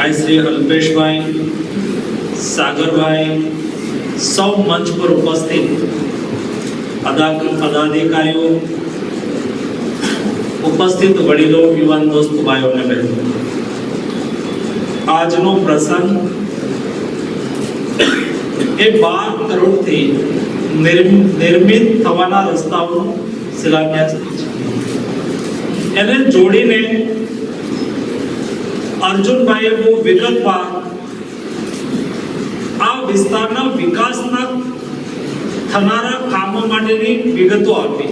ભાઈ શ્રી અલ્પેશભાઈ, સાગરભાઈ, સૌ મંચ પર ઉપસ્થિત પદા- પદાધિકારીઓ, ઉપસ્થિત વડીલો, યુવાન દોસ્ત, ભાઈઓ બહેનો. આજનો પ્રસંગ એ બાર કરોડથી નિર્મ- નિર્મિત થવાના રસ્તાઓનો શિલાન્યાસ એને જોડીને અર્જુનભાઈએ બહુ વિગતવાર આ વિસ્તારના વિકાસના થનારા કામો માટેની વિગતો આપી.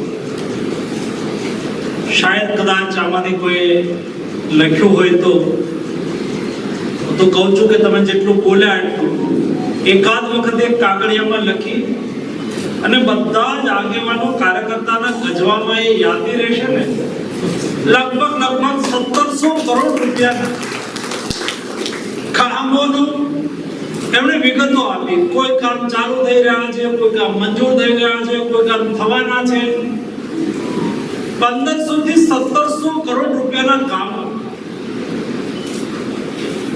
શાયદ કદાચ આમાંથી કોઈ લખ્યું હોય તો તો કહું છું કે તમે જેટલું બોલ્યા એટલું એકાદ વખત એક કાગળિયામાં લખી અને બધા જ આગેવાનો કાર્યકર્તાના ગજવામાં એ યાદી રહેશે ને. લગભગ લગભગ સત્તરસો કરોડ રૂપિયાના એમણે વિગતો આપી. કોઈ કામ ચાલુ થઈ રહ્યા છે, કોઈ કામ મંજૂર થઈ રહ્યા છે, કોઈ કામ થવાના છે. પંદરસો થી સત્તરસો કરોડ રૂપિયાના કામ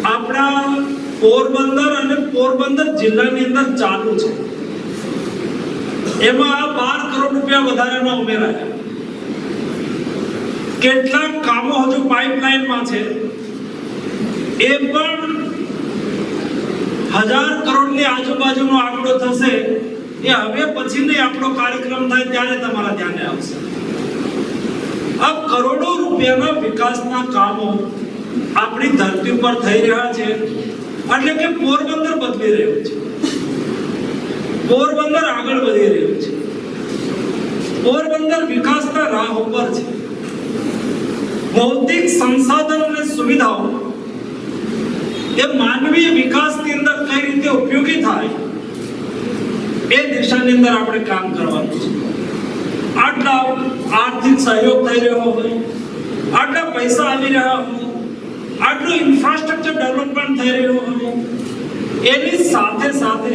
આપણા પોરબંદર અને પોરબંદર જિલ્લાની અંદર ચાલુ છે. એમાં બાર કરોડ રૂપિયા વધારાના ઉમેરાયા. કેટલાક કામો હજુ પાઇપલાઇનમાં છે. એ પણ હજાર કરોડની આજુબાજુનો આંકડો થશે, એ હવે પછી નહીં આપણો કાર્યક્રમ થાય, ત્યારે તમારા ધ્યાને આવશે. આ કરોડો રૂપિયાના વિકાસના કામો આપણી ધરતી પર થઈ રહ્યા છે, એટલે કે પોરબંદર બદલી રહ્યું છે. પોરબંદર આગળ વધી રહ્યું છે. પોરબંદર વિકાસના રાહ ઉપર છે. ભૌતિક સંસાધનો અને સુવિધાઓ એ માનવીય વિકાસની અંદર કઈ રીતે ઉપયોગી થાય એ દિશાની અંદર આપણે કામ કરવાનું છે. આટલા આર્થિક સહયોગ થઈ રહ્યો હોય, આટલા પૈસા આવી રહ્યા હોય, આટલું ઇન્ફ્રાસ્ટ્રક્ચર ડેવલપમેન્ટ થઈ રહ્યું હોય, એની સાથે સાથે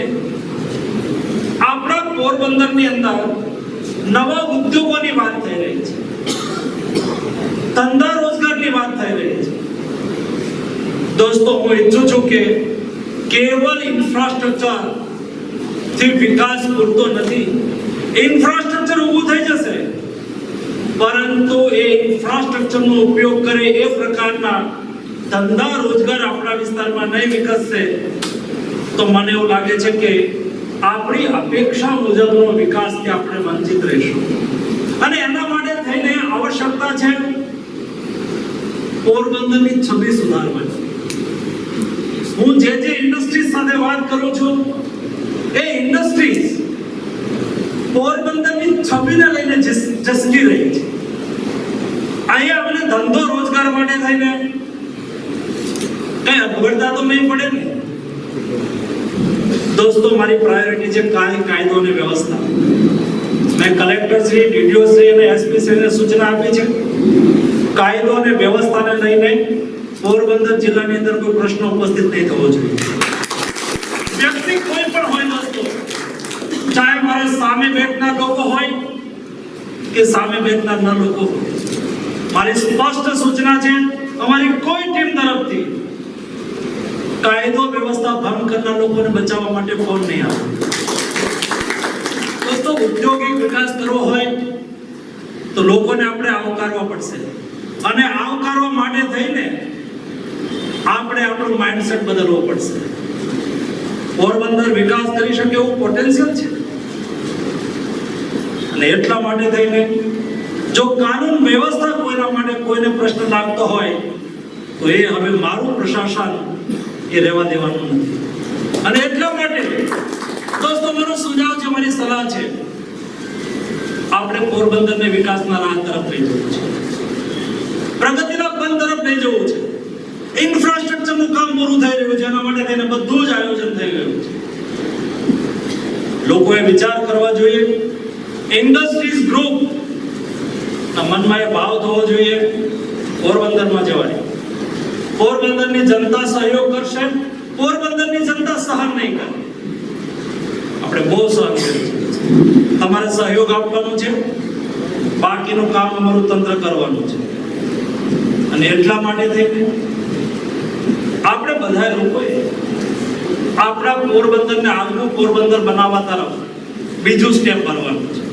આપણા પોરબંદરની અંદર નવા ઉદ્યોગોની વાત થઈ રહી છે. ધંધા રોજગારની વાત થઈ રહી છે. દોસ્તો, હું ઈચ્છું છું કે કેવલ ઇન્ફ્રાસ્ટ્રક્ચરથી વિકાસ પૂરતો નથી. ઇન્ફ્રાસ્ટ્રક્ચર ઊભું થઈ જશે. પરંતુ એ ઇન્ફ્રાસ્ટ્રક્ચરનો ઉપયોગ કરે એ પ્રકારના ધંધા રોજગાર આપણા વિસ્તારમાં નહીં વિકસશે, તો મને એવું લાગે છે કે આપણી અપેક્ષા મુજબનો વિકાસથી આપણે વંચિત રહીશું. અને એના માટે થઈને આવશ્યકતા છે પોરબંદરની છબી સુધારવાની. હું જે જે ઇન્ડસ્ટ્રીઝ સાથે વાત કરું છું, એ ઇન્ડસ્ટ્રીઝ પોરબંદરની છબીને લઈને જસ- જસકી રહી છે. અહીંયા અમને ધંધો રોજગાર માટે થઈને કઈ અગવડતા તો નહીં પડે ને? દોસ્તો, મારી પ્રાયોરિટી છે કાય કાયદો અને વ્યવસ્થા. મેં કલેક્ટર શ્રી ડીડીઓ શ્રી અને એસપી શ્રીને સૂચના આપી છે. કાયદો અને વ્યવસ્થાને લઈને પોરબંદર જિલ્લાની અંદર કોઈ પ્રશ્ન ઉપસ્થિત નહીં થવો જોઈએ. વ્યક્તિ કોઈ પણ હોય દોસ્તો, ચાહે મારા સામે બેઠના લોકો હોય કે સામે બેઠના ન લોકો હોય. મારી સ્પષ્ટ સૂચના છે, અમારી કોઈ ટીમ તરફથી કાયદો વ્યવસ્થા ભંગ કરનાર લોકોને બચાવવા માટે ફોન નહીં આવે. દોસ્તો, ઉદ્યોગિક વિકાસ કરવો હોય તો લોકોને આપણે આવકારવા પડશે. અને આવકારવા માટે થઈને આપણે આપણું માઇન્ડસેટ બદલવો પડશે. પોરબંદર વિકાસ કરી શકે એવું પોટેન્શિયલ છે? અને એટલા માટે થઈને જો કાનૂન વ્યવસ્થા કોઈના માટે કોઈને પ્રશ્ન લાગતો હોય, તો એ હવે મારું પ્રશાસન એ રહેવા દેવાનું નથી. અને એટલા માટે દોસ્તો, મારો સુઝાવ છે, મારી સલાહ છે, આપણે પોરબંદરને વિકાસના રાહ તરફ લઈ જવું છે. પ્રગતિના પંથ તરફ લઈ જવું છે. ઇન્ફ્રાસ્ટ્રક્ચરનું કામ પૂરું થઈ રહ્યું છે. એના માટે થઈને બધું જ આયોજન થઈ ગયું છે. લોકોએ વિચાર કરવા જોઈએ. ઇન્ડસ્ટ્રીઝ ગ્રુપ મનમાં એ ભાવ થવો જોઈએ. પોરબંદરમાં જવાની. પોરબંદરની જનતા સહયોગ કરશે. પોરબંદરની જનતા સહન નહીં કરે. આપણે બહુ સહન તમારે સહયોગ આપવાનો છે. બાકીનું કામ અમારું તંત્ર કરવાનું છે. અને એટલા માટે થઈને બધા લોકોએ આપણા પોરબંદરને આગવું પોરબંદર બનાવવા તરફ બીજું સ્ટેપ ભરવાનું છે.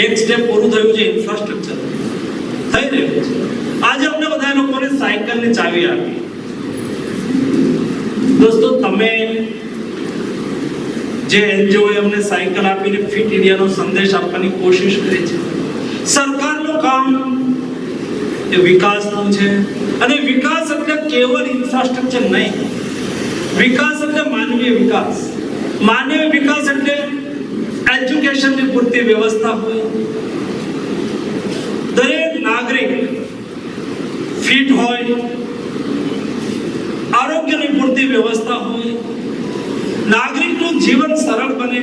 એક સ્ટેપ પૂરું થયું છે ઇન્ફ્રાસ્ટ્રક્ચર થઈ રહ્યું છે. આજે અમને બધા લોકોને સાયકલની ચાવી આપી. દોસ્તો, તમે જે એનજીઓએ અમને સાયકલ આપીને ફિટ ઇન્ડિયાનો સંદેશ આપવાની કોશિશ કરી છે. સરકારનું કામ એ વિકાસનું છે? અને વિકાસ એટલે કેવળ ઇન્ફ્રાસ્ટ્રક્ચર નહીં. વિકાસ એટલે માનવીય વિકાસ. માનવીય વિકાસ એટલે એજ્યુકેશનની પૂરતી વ્યવસ્થા હોય. દરેક નાગરિક ફિટ હોય. આરોગ્યની પૂરતી વ્યવસ્થા હોય. નાગરિકનું જીવન સરળ બને.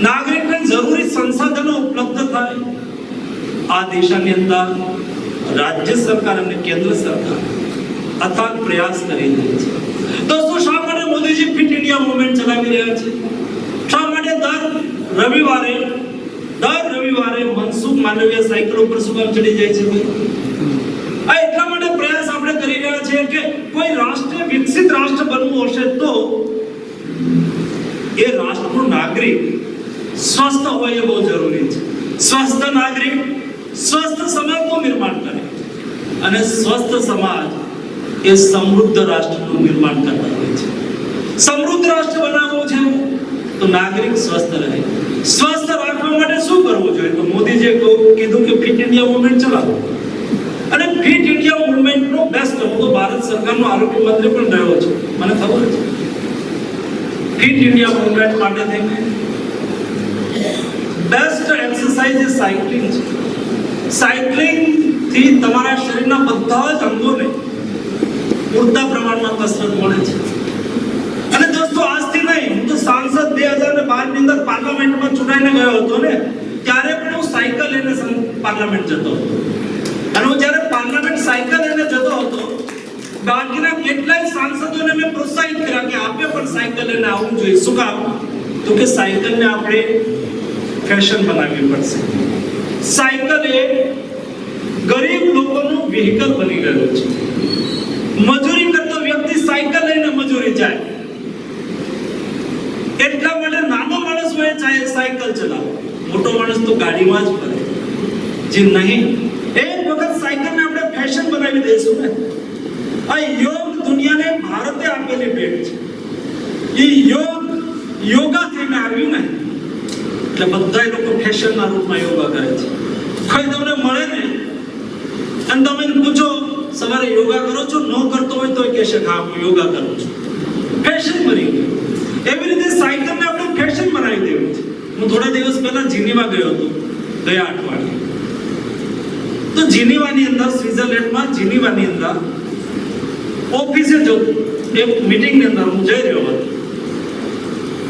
નાગરિકને જરૂરી સંસાધનો ઉપલબ્ધ થાય. આ દિશાની અંદર રાજ્ય સરકાર અને કેન્દ્ર સરકાર અથાગ પ્રયાસ કરી રહી છે. દોસ્તો શા માટે મોદીજી ફિટ ઇન્ડિયા મુવમેન્ટ ચલાવી રહ્યા છે? શા માટે દર રવિવારે દર રવિવારે મનસુખ માંડવીય સાયકલ ઉપર શું ચડી જાય છે આ એટલા માટે પ્રયાસ આપણે કરી રહ્યા છીએ કે કોઈ રાષ્ટ્ર, વિકસિત રાષ્ટ્ર બનવું હશે તો એ રાષ્ટ્રનો નાગરિક સ્વસ્થ હોય એ બહુ જરૂરી છે. સ્વસ્થ નાગરિક સ્વસ્થ સમાજનું નિર્માણ કરે. અને સ્વસ્થ સમાજ એ સમૃદ્ધ રાષ્ટ્રનું નિર્માણ કરતા હોય છે. સમૃદ્ધ રાષ્ટ્ર બનાવવું છે તો નાગરિક સ્વસ્થ રહે. સ્વસ્થ રાખવા માટે શું કરવું જોઈએ? તો મોદીજીએ કીધું કે ફિટ ઇન્ડિયા મુવમેન્ટ ચલાવો. અને ફિટ ઇન્ડિયા મુવમેન્ટનો બેસ્ટ હું તો ભારત સરકારનો આરોગ્ય મંત્રી પણ રહ્યો છું. મને ખબર છે. ફિટ ઇન્ડિયા મુવમેન્ટ માટે થઈને બેસ્ટ એક્સરસાઇઝ એ સાયકલિંગ છે. સાયકલિંગ થી તમારા શરીરના બધા જ અંગોને પૂરતા પ્રમાણમાં કસરત મળે છે. અને દોસ્તો, આજથી નહીં, હું તો સાંસદ બે હજાર ને બારની અંદર પાર્લામેન્ટમાં ચૂંટાઈને ગયો હતો ને, ત્યારે પણ હું સાયકલ લઈને પાર્લામેન્ટ જતો હતો. અને હું જ્યારે પાર્લામેન્ટ સાયકલ લઈને જતો હતો, બાકીના કેટલાય સાંસદોને મેં પ્રોત્સાહિત કર્યા કે આપે પણ સાયકલ લઈને આવવું જોઈએ. શું કામ? તો કે સાયકલને આપણે ફેશન બનાવવી પડશે. સાયકલ એ ગરીબ લોકોનું વ્હીકલ બની ગયું છે. મજૂરી કરતો વ્યક્તિ સાયકલ લઈને મજૂરી જાય. એટલા માટે નાનો માણસ હોય ચાહે સાયકલ ચલાવે. મોટો માણસ તો ગાડીમાં જ ફરે. જે નહીં, એક વખત સાયકલને આપણે ફેશન બનાવી દઈશું ને. આ યોગ દુનિયાને ભારતે આપેલી ભેટ છે. એ યોગ યોગા થઈને આવ્યું ને. એટલે બધા લોકો ફેશનના રૂપમાં યોગા કરે છે. કોઈ તમને મળે ને અને તમે પૂછો, સવારે યોગા કરો છો? ન કરતો હોય તો કહે છે હા, હું યોગા કરું છું. ફેશન બની ગયું. એવી રીતે સાયકલને આપણે ફેશન બનાવી દેવું છે. હું થોડા દિવસ પહેલા જીનીવા ગયો હતો, ગયા અઠવાડિયે. તો જીનીવાની અંદર, સ્વિટ્ઝરલેન્ડમાં જીનીવાની અંદર ઓફિસે જો એક મીટિંગની અંદર હું જઈ રહ્યો હતો.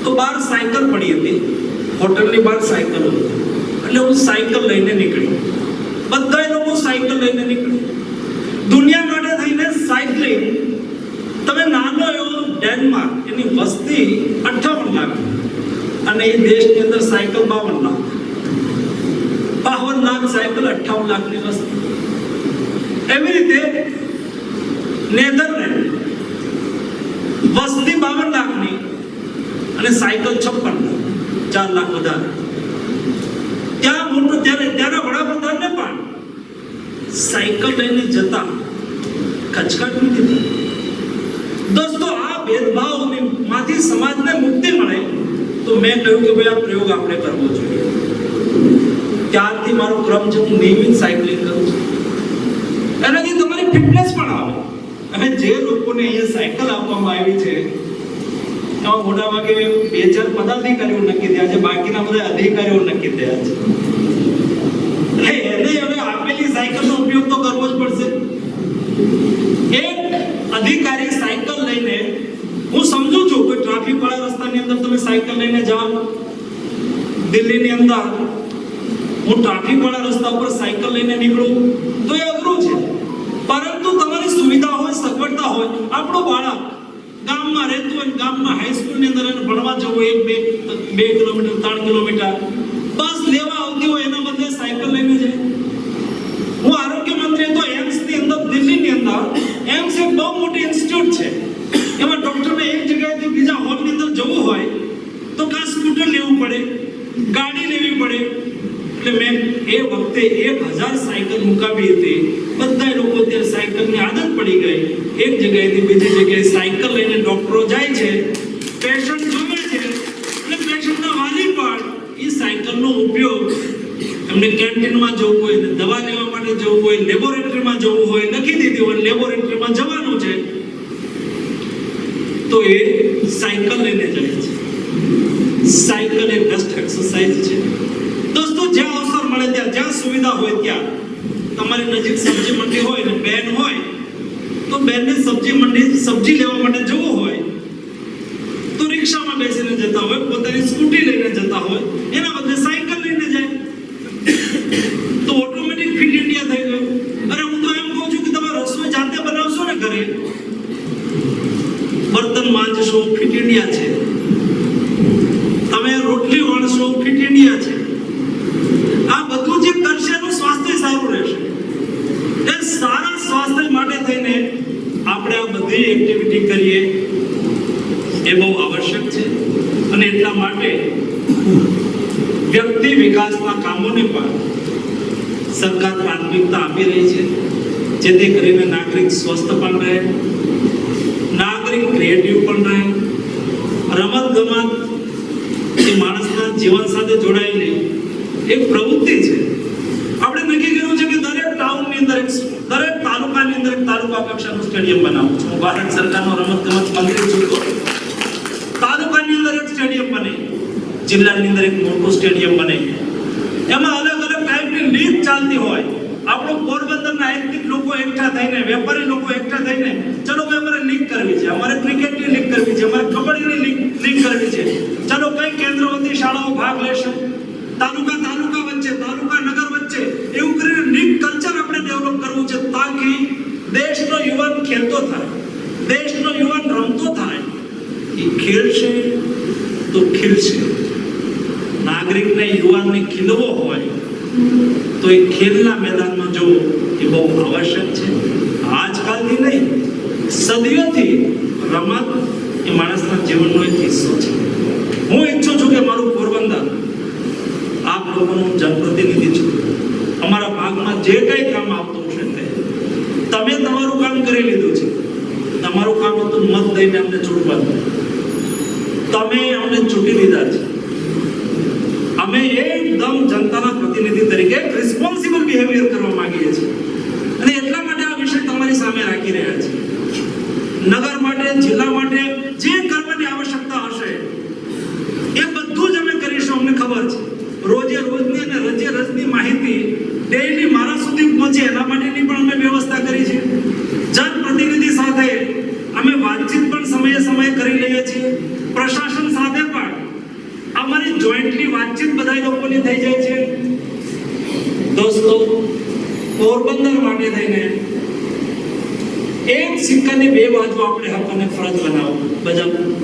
તો બહાર સાયકલ પડી હતી. હોટલની બહાર સાયકલ હતી. એટલે હું સાયકલ લઈને નીકળ્યો. લોકો સાયકલ લઈને નીકળો દુનિયા માટે થઈને સાયકલિંગ તમે નાનો એવો ડેનમાર્ક એની વસ્તી અઠ્ઠાવન લાખ. અને એ દેશની અંદર સાયકલ બાવન લાખ. બાવન લાખ સાયકલ, અઠ્ઠાવન લાખની વસ્તી. એવી રીતે નેધરલેન્ડ વસ્તી બાવન લાખની અને સાયકલ છપ્પન લાખ, ચાર લાખ વધારે. ત્યાં મોટું, ત્યારે, ત્યાંના વડાપ્રધાનને પણ સાયકલ લઈને જતા. ખચકાટ નથી. દોસ્તો, આ ભેદભાવની માંથી સમાજને મુક્તિ મળે તો મેં કહ્યું કે ભાઈ, આ પ્રયોગ આપણે કરવો જોઈએ. ત્યારથી મારો ક્રમ છે, હું નિયમિત સાયકલિંગ કરું છું. એનાથી તમારી ફિટનેસ પણ આવે. અને જે લોકોને અહીંયા સાયકલ આપવામાં આવી છે, એમાં મોટા ભાગે બે ચાર પદાધિકારીઓ નક્કી થયા છે, બાકીના બધા અધિકારીઓ નક્કી થયા છે એટલે એને હવે આપેલી તો કરવો જ પડશે. એક અધિકારી સાયકલ લઈને, હું સમજુ છું કે ટ્રાફિક વાળા રસ્તાની અંદર તમે સાયકલ લઈને જાઓ, દિલ્હીની અંદર હું ટ્રાફિક વાળા રસ્તા ઉપર સાયકલ લઈને નીકળું, તો એ અઘરું છે. પરંતુ તમારી સુવિધા હોય, સગવડતા હોય, આપણો બાળક ગામમાં રહેતું હોય ગામમાં હાઈસ્કૂલની અંદર એને ભણવા જવું એક બે બે કિલોમીટર, ત્રણ કિલોમીટર, બસ લેવા આવતી હોય એના બદલે સાયકલ લઈને જાય હું આરોગ્ય મંત્રી હતો એમ્સ એક બહુ મોટી ઇન્સ્ટિટ્યૂટ છે. એમાં ડોક્ટરને એક જગ્યાએથી બીજા હોલની અંદર જવું હોય તો કાં સ્કૂટર લેવું પડે, ગાડી લેવી પડે. એટલે મેં એ વખતે એક હજાર સાયકલ મુકાવી હતી. બધા લોકો ત્યાં સાયકલની આદત પડી ગઈ. એક જગ્યાએથી બીજી જગ્યાએ સાયકલ લઈને ડોક્ટરો જાય છે. પેશન્ટ જોવે છે. એટલે પેશન્ટના વાલી પણ એ સાયકલનો ઉપયોગ એમને કેન્ટીનમાં જવું હોય, દવા લેવા માટે જવું હોય લેબોરેટરીમાં જવું હોય લખી દીધી હોય લેબોરેટરીમાં જવાનું છે તો એ સાયકલ લઈને જાય છે. સાયકલ એ બેસ્ટ એક્સરસાઇઝ છે. દોસ્તો, જ્યાં અવસર મળે ત્યાં, જ્યાં સુવિધા હોય ત્યાં. તમારી નજીક સબ્જી મંડી હોય ને બેન હોય, તો બેનને સબ્જી મંડી, સબ્જી લેવા માટે જવું હોય તો રિક્ષામાં બેસીને જતા હોય પોતાની સ્કૂટી લઈને જતા હોય એના બદલે સાયકલ લઈને જાય તો ઓટોમેટિક ફિટ ઇન્ડિયા થઈ ગયું અરે હું તો એમ કહું છું કે તમે રસોઈ જાતે બનાવશો ને ઘરે બર્તન માંજશો ફિટ ઇન્ડિયા છે તમે રોટલી વણશો ફિટ ઇન્ડિયા છે આ બધું જે કરશે એનું સ્વાસ્થ્ય સારું રહેશે એ સારા સ્વાસ્થ્ય માટે થઈને આપણે આ બધી એક્ટિવિટી કરીએ એ બહુ આવશ્યક છે અને એટલા માટે વ્યક્તિ કામોને પણ સરકાર પ્રાથમિકતા આપી રહી છે. જેથી કરીને નાગરિક સ્વસ્થ પણ રહે, નાગરિક ક્રિએટિવ પણ રહે રમત ગમત એ માણસના જીવન સાથે જોડાયેલી એક પ્રવૃત્તિ છે. આપણે નક્કી કર્યું છે કે દરેક ટાઉનની અંદર એક દરેક તાલુકાની અંદર એક તાલુકા કક્ષાનું સ્ટેડિયમ બનાવવું છું. ભારત સરકારનો રમત ગમત મંત્રી છું. તાલુકાની અંદર એક સ્ટેડિયમ બને, જિલ્લાની અંદર એક મોટું સ્ટેડિયમ બને. એમાં અલગ અલગ ટાઈપની લીગ ચાલતી હોય. આપણો પોરબંદરના એથ્લેટિક લોકો એકઠા થઈને, વેપારી લોકો એકઠા થઈને, ચલો ભાઈ અમારે લીગ કરવી છે. અમારે ક્રિકેટની લીગ કરવી છે. અમારે કબડ્ડીની લીગ લીગ કરવી છે. ચલો કઈ કેન્દ્રવતી શાળાઓ ભાગ લેશે? તાલુકા તાલુકા વચ્ચે, તાલુકા, નગર વચ્ચે, એવું કરીને લીગ કલ્ચર આપણે ડેવલપ કરવું છે તાકી દેશનો યુવાન ખેલતો થાય, દેશનો યુવાન રમતો થાય. એ ખેલશે તો ખીલશે. નાગરિકને યુવાનને ખીલવો ખેલના મેદાનમાં જવું એ બહુ આવશ્યક છે. આજકાલથી નહીં, સદીઓથી રમત એ માણસના જીવનનો એક હિસ્સો છે. હું ઈચ્છું છું કે મારું પોરબંદર, આપ લોકોનું જનપ્રતિનિધિ છું. અમારા ભાગમાં જે કંઈ કામ આવતું છે તે, તમે તમારું કામ કરી લીધું છે. તમારું કામ હતું મત દઈને અમને છૂટવાનું તમે અમને ચૂંટી લીધા છે અમે એકદમ જનતાના પ્રતિનિધિ તરીકે રિસ્પોન્સિબલ બિહેવિયર કરવા માંગીએ છીએ અને એટલા માટે આ વિષય તમારી સામે રાખી રહ્યા છે જિલ્લા માટે જે કરવાની આવશ્યકતા હશે, એ બધું જ અમે કરીશું, અમને ખબર છે. રોજે રોજની અને રજે રજની માહિતી ડેઈલી મારા સુધી પહોંચે, એના માટેની પણ અમે વ્યવસ્થા કરી છે જનપ્રતિનિધિ સાથે અમે વાતચીત પણ સમયે સમયે કરી લઈએ છીએ પ્રશાસન સાથે પણ અમારી જોઈન્ટલી વાતચીત બધા લોકોની થઈ જાય છે દોસ્તો પોરબંદર માટે થઈને એક સિક્કાની બે બાજુ આપણે હક અને ફરજ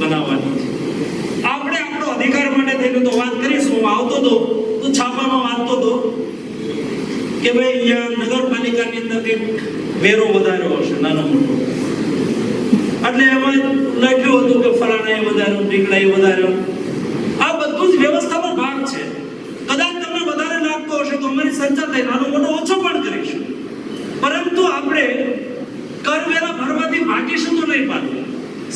બનાવવાની. છે આપણે આપણો અધિકાર માટે થઈને તો વાત કરીશું, હું આવતો તો તો છાપામાં વાંચતો તો, કે ભાઈ અહીંયા નગરપાલિકાની અંદર કંઈક વેરો વધાર્યો હશે, નાનો મોટો. એટલે એમાં લખ્યું હતું કે ફલાણા એ વધાર્યો ઢીકડા એ વધાર્યો આ બધું જ વ્યવસ્થાનો ભાગ છે કદાચ તમને વધારે લાગતો હશે તો અમારી સંચા થઈ નાનો મોટો ઓછો પણ કરીશું પરંતુ આપણે કરવેરા ભરવાથી ભાગીશું તો નહીં પાછું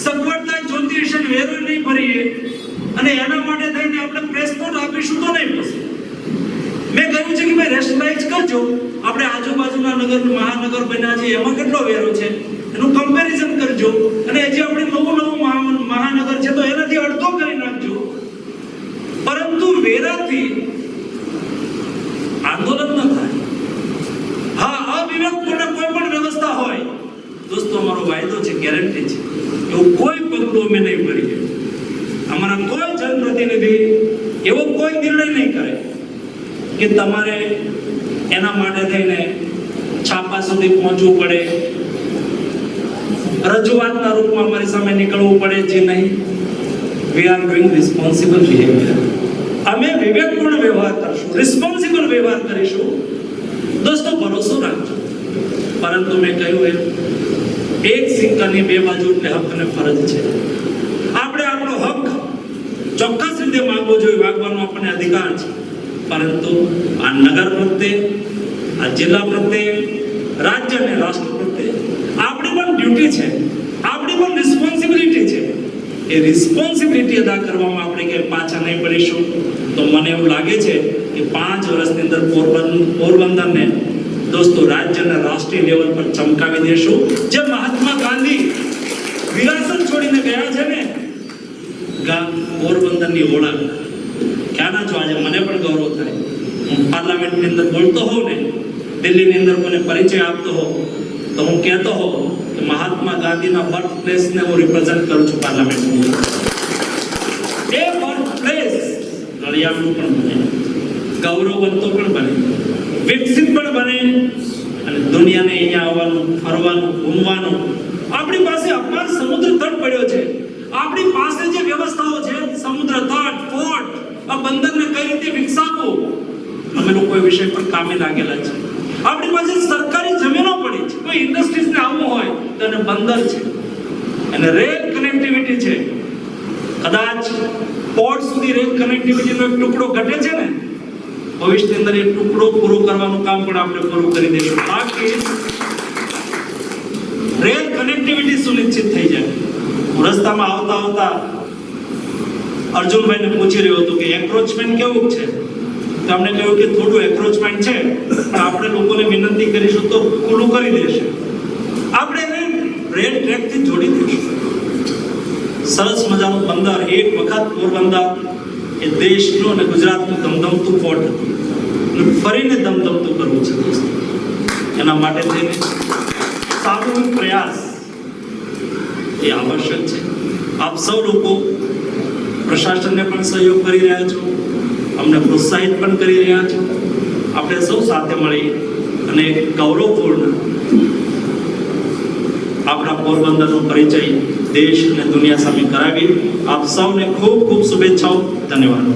સગવડતા જોતી હશે ને વેરો નહીં ભરીએ અને એના માટે થઈને આપણે પ્રેસપોર્ટ આપીશું તો નહીં પછી મેં કહ્યું છે કે ભાઈ કરજો આપણે આજુબાજુના નગર મહાનગર બન્યા છે એમાં કેટલો વેરો છે? એનું કમ્પેરિઝન કરજો. અને જે આપણે નવું નવું મહા- મહાનગર છે, તો એનાથી અડધો કરી નાખજો. પરંતુ વેરાથી આંદોલન ન થાય. હા, અવિવેકપૂર્ણ કોઈ પણ વ્યવસ્થા હોય, દોસ્તો, અમારો વાયદો છે ગેરંટી છે. એવું કોઈ પગલું અમે નહીં ભરીએ. અમારા કોઈ જનપ્રતિનિધિ એવો કોઈ નિર્ણય નહીં કરે કે તમારે એના માટે થઈને છાપા સુધી પહોંચવું પડે. રજૂઆતના રૂપમાં અમારી સામે નીકળવું પડે જે નહીં. We are doing responsible behaviour અમે વિવેકપૂર્ણ વ્યવહાર કરશું. રિસ્પોન્સિબલ વ્યવહાર કરીશું. દોસ્તો, ભરોસો રાખજો. પરંતુ મેં કહ્યું એમ, એક સિક્કાની બે બાજુ એટલે હક અને ફરજ છે. આપણે આપણો હક ચોક્કસ રીતે માંગવો જોઈએ. માગવાનો આપણને અધિકાર છે. પરંતુ આ નગર પ્રત્યે, આ જિલ્લા પ્રત્યે, રાજ્ય અને રાષ્ટ્ર પ્રત્યે આપણી પણ ડ્યુટી છે. આપણી પણ રિસ્પોન્સિબિલિટી છે. એ રિસ્પોન્સિબિલિટી અદા કરવામાં આપણે કે પાછા નહીં પડીશું. તો મને એવું લાગે છે કે પાંચ વર્ષની અંદર પોરબંદર પોરબંદરને દોસ્તો રાજ્ય અને રાષ્ટ્રીય લેવલ પર ચમકાવી દેશું. જે મહાત્મા ગાંધી વિરાસત છોડીને ગયા છે ને પોરબંદરની ઓળખ. છો આજે મને પણ ગૌરવ થાય. હું પાર્લામેન્ટની અંદર બોલતો હોઉં ને, દિલ્હીની અંદર મને પરિચય આપતો હોઉં, તો હું કહેતો હોઉં કે મહાત્મા ગાંધીના બર્થ પ્લેસને હું રિપ્રેઝન્ટ કરું છું પાર્લામેન્ટની એ બર્થ પ્લેસ નળિયાનું પણ બને, ગૌરવવંતો પણ બને, વિકસિત પણ બને, અને દુનિયાને અહીંયા આવવાનું, ફરવાનું, ઘૂમવાનું, આપણી પાસે અપાર સમુદ્ર તટ પડ્યો છે. આપણી પાસે જે વ્યવસ્થાઓ છે આ બંદરને કઈ રીતે વિકસાવવું? અમે લોકો એ વિષય પર કામે લાગેલા છે. આપણી પાસે સરકારી જમીનો પડી છે. કોઈ ઇન્ડસ્ટ્રીઝને આવવું હોય તો એને બંદર છે. અને રેલ કનેક્ટિવિટી છે. કદાચ પોર્ટ સુધી રેલ કનેક્ટિવિટીનો એક ટુકડો ઘટે છે ને, ભવિષ્યની અંદર એ ટુકડો પૂરો કરવાનું કામ પણ આપણે પૂરું કરી દઈશું. બાકી રેલ કનેક્ટિવિટી સુનિશ્ચિત થઈ જાય. રસ્તામાં આવતા આવતા અર્જુનભાઈને પૂછી રહ્યો હતો કે એક્રોચમેન્ટ કેવું છે? તો અમને કહ્યું કે થોડું એક્રોચમેન્ટ છે, પણ આપણે લોકોને વિનંતી કરીશું તો ખુલ્લું કરી દેશે. આપણે એને રેલ ટ્રેકથી જોડી દઈશું. સરસ મજાનું બંદર એક વખત પોરબંદર એ દેશનું અને ગુજરાતનું ધમધમતું પોર્ટ હતું. ફરીને ધમધમતું કરવું છે એના માટે થઈને સામૂહિક પ્રયાસ એ આવશ્યક છે. આપ સૌ લોકો પ્રશાસનને પણ સહયોગ કરી રહ્યા છો. અમને પ્રોત્સાહિત પણ કરી રહ્યા છો. આપણે સૌ સાથે મળી અને ગૌરવપૂર્ણ આપણા પોરબંદરનો પરિચય દેશ અને દુનિયા સામે કરાવી. આપ સૌને ખૂબ ખૂબ શુભેચ્છાઓ. ધન્યવાદ.